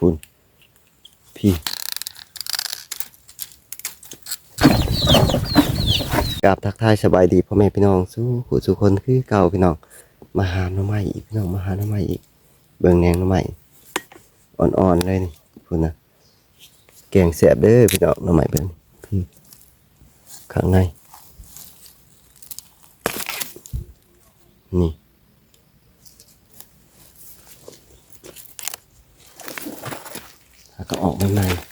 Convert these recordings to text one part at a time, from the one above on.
พูนพี่กราบทักทายสบายดีพ่อแม่พี่น้องสู้ผู้สุคนคือเก่าพี่น้องมาหาหน่อไม้อีกพี่น้องมาหาหน่อไม้อีก เบิ่งแนงหน่อไม้อ่อนๆเลยนี่พูนนะแกงแสบเด้อพี่น้องหน่อไม้เบิ่งพี่ข้างในนี่ แล้ว ก็ออกใหม่ๆ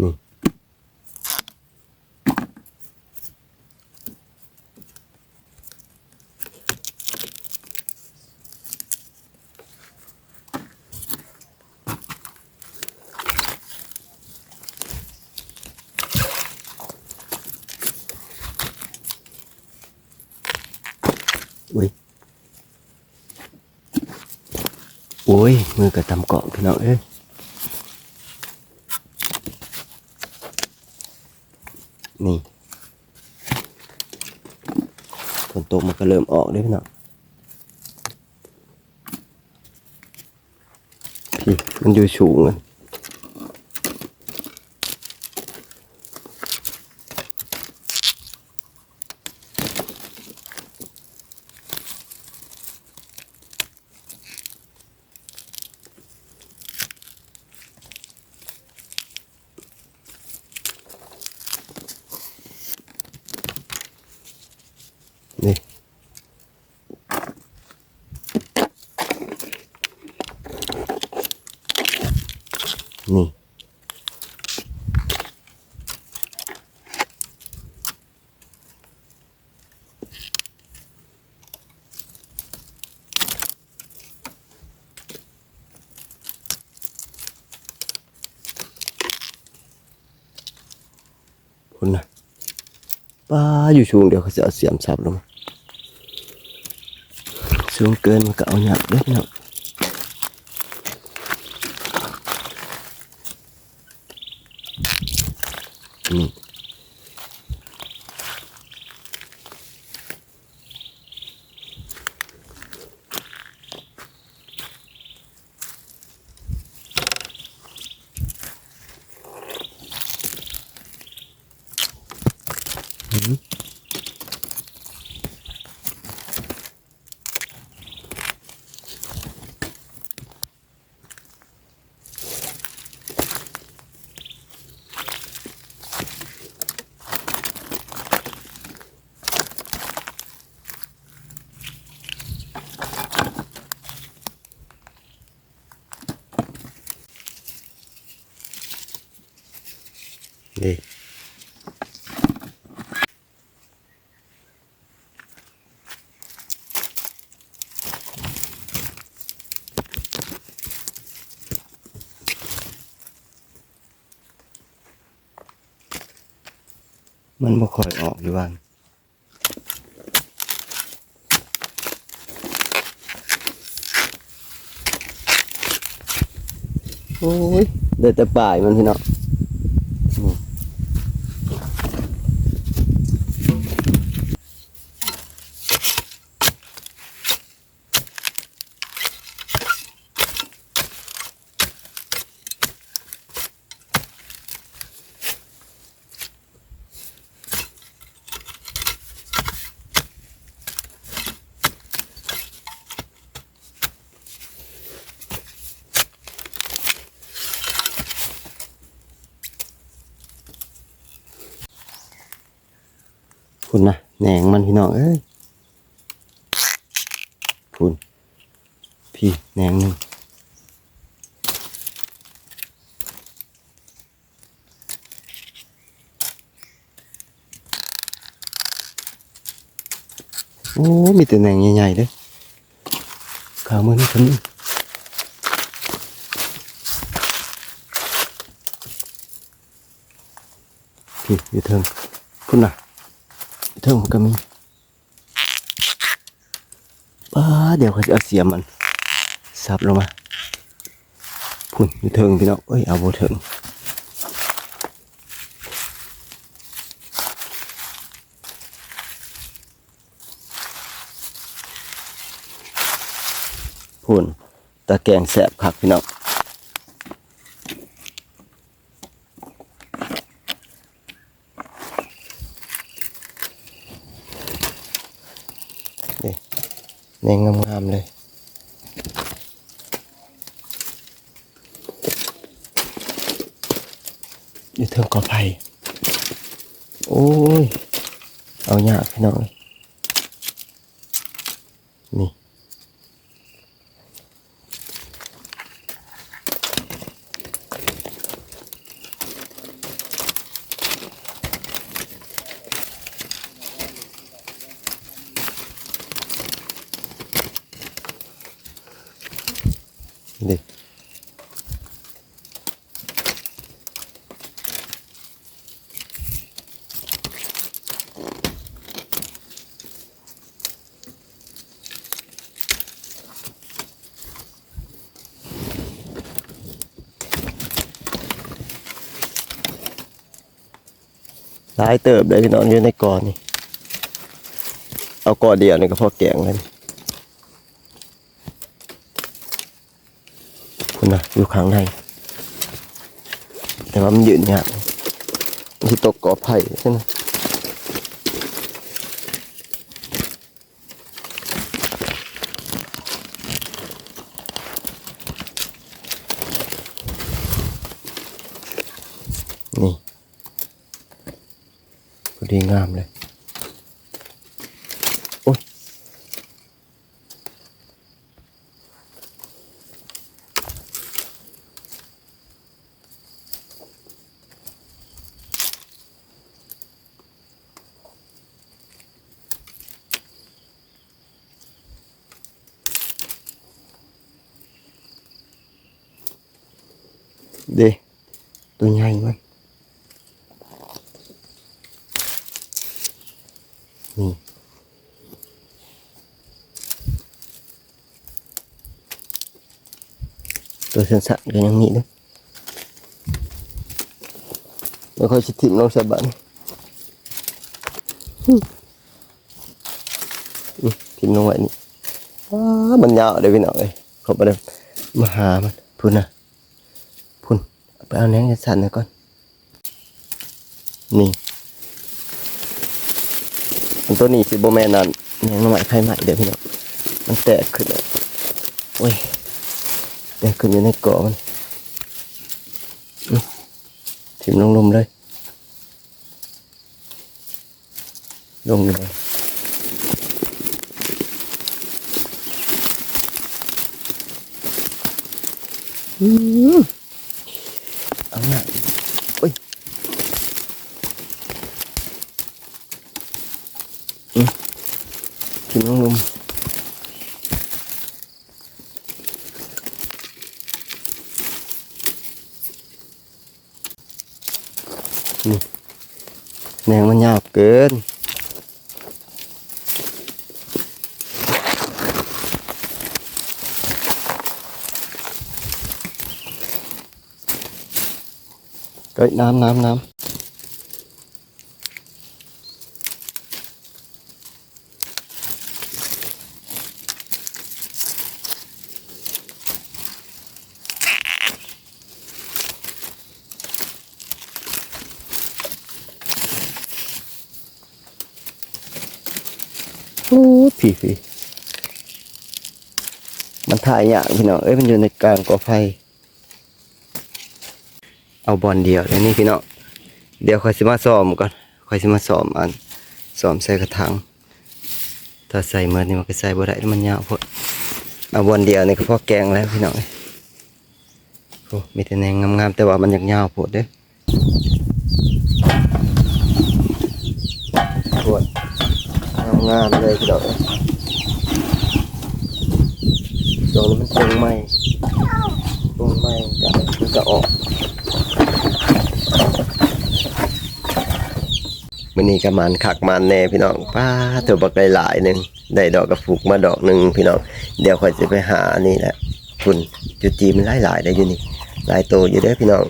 นี่ อุ้ยโอ้ยมือกระตำเกาะพี่น้องเอ้ยนี่ฝนตกมันก็เริ่มออกเลยพี่น้องพี่มันอยู่สูงอะนี่ นี่ คุณนะป้า อยู่ชูงเดี๋ยวเขาจะเอาเสียมสับลงมาสูงเกินมันก็เอาหยับเล็กเนาะนี่นี่ มันบ่ค่อยออกอยู่บ้านโอ้ยเดือดแต่ป่ายมันพี่น้องนี่ คุณนะแหนงมันพี่น้องเอ้ยคุณพี่แหนงหนึ่งโอ้มีแต่แหนงใหญ่ๆเลยขามือนี่คนนี้พี่อยู่เทิงคุณน่ะ เท่งก็มีป้าเดี๋ยวเขาจะเอาเสียมันซับลงมาพุ่นอยู่เทิงพี่น้องเอ้ยเอาโบเทิงพุ่นตะแกงแสบคักพี่น้อง นี่แนงงามๆเลยอยู่เทิงกอไผ่โอ้ย เอายากพี่น้องเอ้ยนี่ นี่หลายเติบเลยพี่น้องอยู่ในกอนี่ เอากอเดียวนี่ก็พอแกงเลย นะอยู่ข้างในแต่ว่ามันยืนยากมันที่ตกกอไผ่ใช่ไหมนี่พอดีงามเลย เดตัวใหญ่มันนี่ตัวสั้นๆก็ยังมีนะไม่ค่อยชิดถิ่มลงสะบันอืมอื ไปเอาแหนงสั้นๆหน่อยก่อน นี่อันตัวนี้สิโบแมนนั่นยังน้ำใหม่ไข่ใหม่เดี๋ยวพี่น้องมันแตกขึ้นเลยโอ้ยแตกขึ้นอยู่ในเกาะมันอื้อทิมลงลมเลยลงเลยอืม เอาหน่ะโอ้ยทิ มลงลมนี่แนงมันยน้ำน้ำน้ำโอ้ผีผีมันถ่ายอย่างพี่น้องเอ้ยมันอยู่ในกลางกอไฟ เอาบอลเดียวเดี๋ยวนี้พี่น้องเดี๋ยวคอยสิมาซ้อมก่อนคอยสิมาซ้อมอันซ้อมใส่กระถางถ้าใส่เมื่อนี่มันก็ใส่บ่ได้มันยาวพดเอาบอลเดียวนี่ก็พอแกงแล้วพี่น้องเอ้โอ้มีแต่แนงงามๆแต่ว่ามันยากยาวพดเด้อปวดงามๆเลยพี่น้องดอกนี้มันตรงไหมตรงไหมกันมันจะออก มันนี่ก็มันขักมันแน่พี่น้องป้าตัวบักหลายหนึ่งได้ดอกกระปุกมาดอกหนึ่งพี่น้องเดี๋ยวค่อยจะไปหานี่แหละคุณจุดจีมันหลายๆได้อยู่นี่หลายโตวอยู่ได้พี่น้อง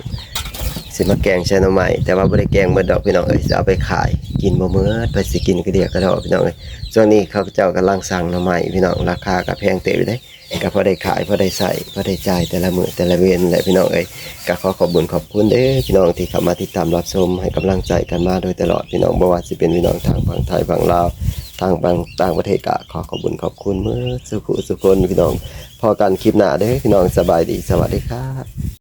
สิมาแกงใช้หน่อไม้แต่ว่าไม่ได้แกงเบิดดอกพี่น้องเอ้ยจะเอาไปขาย กินบ่เมิดไปสิกินก็เดียวก็ดอกพี่น้องเอ้ยช่วงนี้เขาเจ้ากำลังสั่งหน่อไม้พี่น้องราคาก็แพงเตะอยู่เด้ก็พอได้ขายพอได้ใส่พอได้จ่ายแต่ละมือแต่ละเวนแหละพี่น้องเอ้ยก็ขอขอบคุญขอบคุณเด้อพี่น้องที่เข้ามาติดตามรับชมให้กำลังใจกันมาโดยตลอดพี่น้องบ่ว่าสิเป็นพี่น้องทางฝั่งไทยฝั่งลาวทางบางต่างประเทศก็ขอขอบคุญขอบคุณเมื่อสุขุสุคนพี่น้องพอกันคลิปหน้าเด้อพี่น้องสบายดีสวัสดีครับ